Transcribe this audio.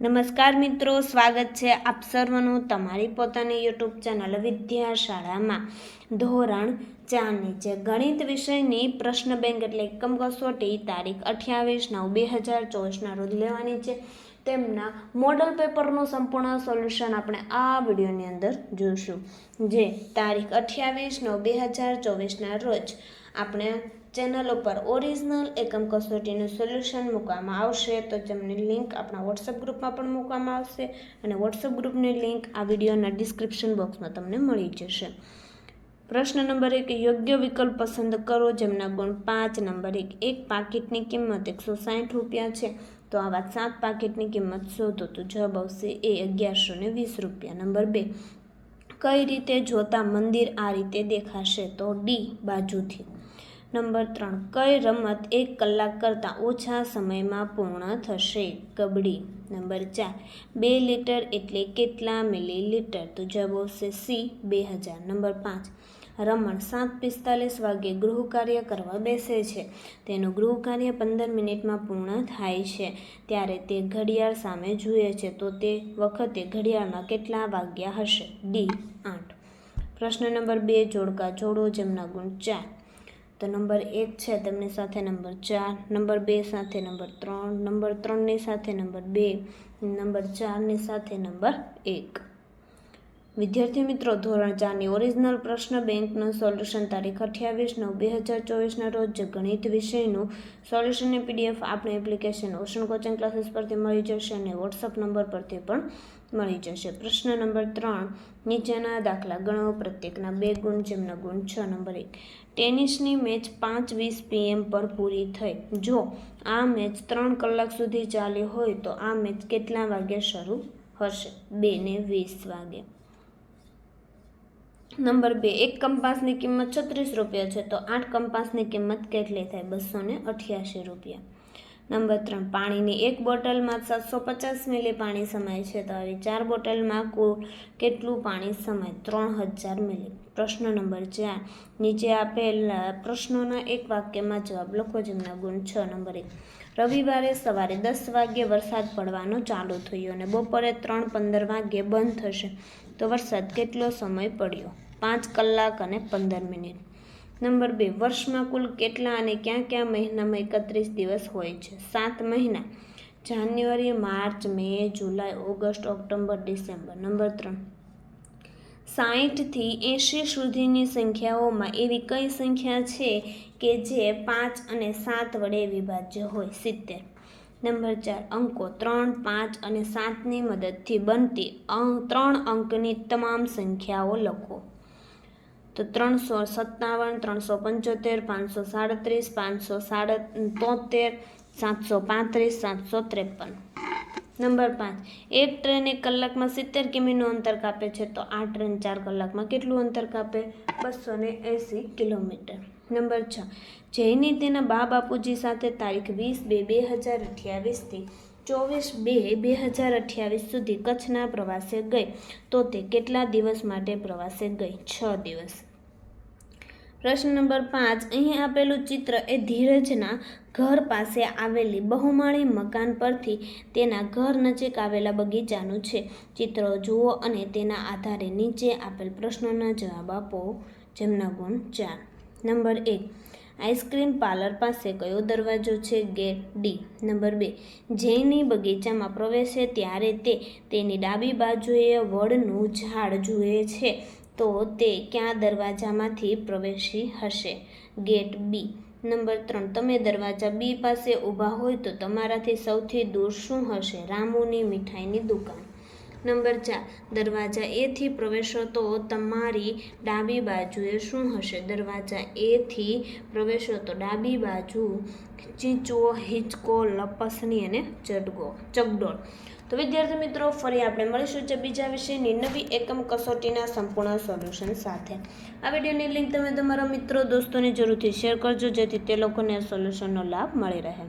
નમસ્કાર મિત્રો, સ્વાગત છે આપ સર્વનું તમારી પોતાની યુટ્યુબ ચેનલ વિદ્યાશાળામાં. ધોરણ ચાર નીચે ગણિત વિષયની પ્રશ્ન બેંક એટલે એકમ કસોટી તારીખ અઠ્યાવીસ નવ બે હજાર ચોવીસના રોજ લેવાની છે. તેમના મોડલ પેપરનું સંપૂર્ણ સોલ્યુશન આપણે આ વિડીયોની અંદર જોઈશું. જે તારીખ અઠ્યાવીસ નવ બે હજાર ચોવીસના રોજ આપણે ચેનલ ઉપર ઓરિજિનલ એકમ કસોટીનું સોલ્યુશન મૂકવામાં આવશે, તો જેમની લિંક આપણા વોટ્સઅપ ગ્રુપમાં પણ મૂકવામાં આવશે અને વોટ્સઅપ ગ્રુપની લિંક આ વિડીયોના ડિસ્ક્રિપ્શન બોક્સમાં તમને મળી જશે. પ્રશ્ન નંબર એક, યોગ્ય વિકલ્પ પસંદ કરો, જેમના ગુણ પાંચ, નંબર એક એક પાકીટની કિંમત એકસો સાઠ રૂપિયા છે, તો આવા સાત પાકીટની કિંમત શોધો, તો જવાબ આવશે એ અગિયારસો ને વીસ રૂપિયા. નંબર બે, કઈ રીતે જોતા મંદિર આ રીતે દેખાશે? તો ડી, બાજુથી. નંબર ત્રણ, કઈ રમત એક કલાક કરતાં ઓછા સમયમાં પૂર્ણ થશે? કબડ્ડી. નંબર ચાર, બે લીટર એટલે કેટલા મિલીલીટર? તો જવાબ આવશે સી, બે હજાર. નંબર પાંચ, રમણ સાત પિસ્તાલીસ વાગે ગૃહ કાર્ય કરવા બેસે છે. તેનું ગૃહ કાર્ય પંદર મિનિટમાં પૂર્ણ થાય છે. ત્યારે તે ઘડિયાળ સામે જુએ છે. તો તે વખતે ઘડિયાળમાં કેટલા વાગ્યા હશે? ડી, આઠ. પ્રશ્ન નંબર બે, જોડકા જોડો, જેમના ગુણ ચાર. તો નંબર એક છે તેમની સાથે નંબર ચાર, નંબર બે સાથે નંબર ત્રણ, નંબર ત્રણની સાથે નંબર બે, નંબર ચારની સાથે નંબર એક. વિદ્યાર્થી મિત્રો, ધોરણ ચારની ઓરિજિનલ પ્રશ્ન બેંકનું સોલ્યુશન તારીખ અઠ્યાવીસ નવ બે હજાર ચોવીસના રોજ ગણિત વિષયનું સોલ્યુશનની પીડીએફ આપણે એપ્લિકેશન ઓશન કોચિંગ ક્લાસીસ પરથી મળી જશે અને વોટ્સઅપ નંબર પરથી પણ મળી જશે. પ્રશ્ન નંબર ત્રણ, નીચેના દાખલા ગણો. પ્રત્યેકના બે ગુણ, જેમના ગુણ છ, નંબર એક. ટેનિસની મેચ પાંચ વીસ પીએમ પર પૂરી થઈ. જો આ મેચ ત્રણ કલાક સુધી ચાલી હોય તો આ મેચ કેટલા વાગે શરૂ હશે? બે ને વીસ વાગે. નંબર બે, એક કંપાસની કિંમત છત્રીસ રૂપિયા છે, તો આઠ કંપાસની કિંમત કેટલી થાય? બસો ને અઠ્યાસી રૂપિયા. નંબર ત્રણ, પાણીની એક બોટલમાં સાતસો પચાસ મિલી પાણી સમાય છે, તો આવી ચાર બોટલમાં કુલ કેટલું પાણી સમાય? ત્રણ હજાર મિલી. પ્રશ્ન નંબર ચાર, નીચે આપેલ પ્રશ્નોના એક વાક્યમાં જવાબ લખો જેમના ગુણ છ. નંબર એક રવિવારે સવારે દસ વાગ્યે વરસાદ પડવાનો ચાલુ થયો અને બપોરે ત્રણ પંદર વાગ્યે બંધ થશે. તો વરસાદ કેટલો સમય પડ્યો? પાંચ કલાક અને પંદર મિનિટ. નંબર બે, વર્ષમાં કુલ કેટલા અને ક્યાં ક્યાં મહિનામાં એકત્રીસ દિવસ હોય છે? સાત મહિના. January, March, May, July, August, October, December. Number ત્રણ સાહીઠથી એંશી સુધીની સંખ્યાઓમાં એવી કઈ સંખ્યા છે કે જે પાંચ અને સાત વડે વિભાજ્ય હોય? સિત્તેર. નંબર ચાર, અંકો ત્રણ, પાંચ અને સાતની મદદથી બનતી ત્રણ અંકની તમામ સંખ્યાઓ લખો. તો ત્રણસો સત્તાવન, ત્રણસો પંચોતેર, પાંચસો સાડત્રીસ, પાંચસો સાડ તોતેર, સાતસો પાંત્રીસ, સાતસો ત્રેપન. નંબર પાંચ, એક ટ્રેન એક કલાકમાં સિત્તેર કિમીનું અંતર કાપે છે, તો આ ટ્રેન ચાર કલાકમાં કેટલું અંતર કાપે? બસો ને એંસી કિલોમીટર. નંબર છ જૈની તેના બા બાપુજી સાથે તારીખ વીસ બે બે હજાર અઠ્યાવીસથી ચોવીસ બે બે હજાર અઠ્યાવીસ સુધી કચ્છના પ્રવાસે ગઈ. તો તે કેટલા દિવસ માટે પ્રવાસે ગઈ? છ દિવસ. પ્રશ્ન નંબર પાંચ. અહીં આપેલું ચિત્ર એ ધીરજના ઘર પાસે આવેલી બહુમાળી મકાન પરથી તેના ઘર નજીક આવેલા બગીચાનું છે. ચિત્રો જુઓ અને તેના આધારે નીચે આપેલ પ્રશ્નોના જવાબ આપો. જેમના ગુણ ચાર. નંબર એક. આઈસ્ક્રીમ પાર્લર પાસે કયો દરવાજો છે? Gate D. નંબર બે. જૈની બગીચામાં પ્રવેશે ત્યારે તે તેની ડાબી બાજુએ વડનું ઝાડ જુએ છે. તો તે ક્યાં દરવાજામાંથી પ્રવેશી હશે? ગેટ બી. નંબર ત્રણ. તમે દરવાજા બી પાસે ઊભા હોય તો તમારાથી સૌથી દૂર શું હશે? રામુની મીઠાઈની દુકાન. નંબર ચાર. દરવાજા એથી પ્રવેશો તો તમારી ડાબી બાજુએ શું હશે? દરવાજા એથી પ્રવેશો તો ડાબી બાજુ ચીંચવો હિંચકો, લપસણી અને ચડગો ચગડોળ તો વિદ્યાર્થી મિત્રો, ફરી આપણે મળીશું છે બીજા વિષયની નવી એકમ કસોટીના સંપૂર્ણ સોલ્યુશન સાથે. આ વિડીયોની લિંક તમે તમારા મિત્રો, દોસ્તોને જરૂરથી શેર કરજો, જેથી તે લોકોને સોલ્યુશનનો લાભ મળી રહે.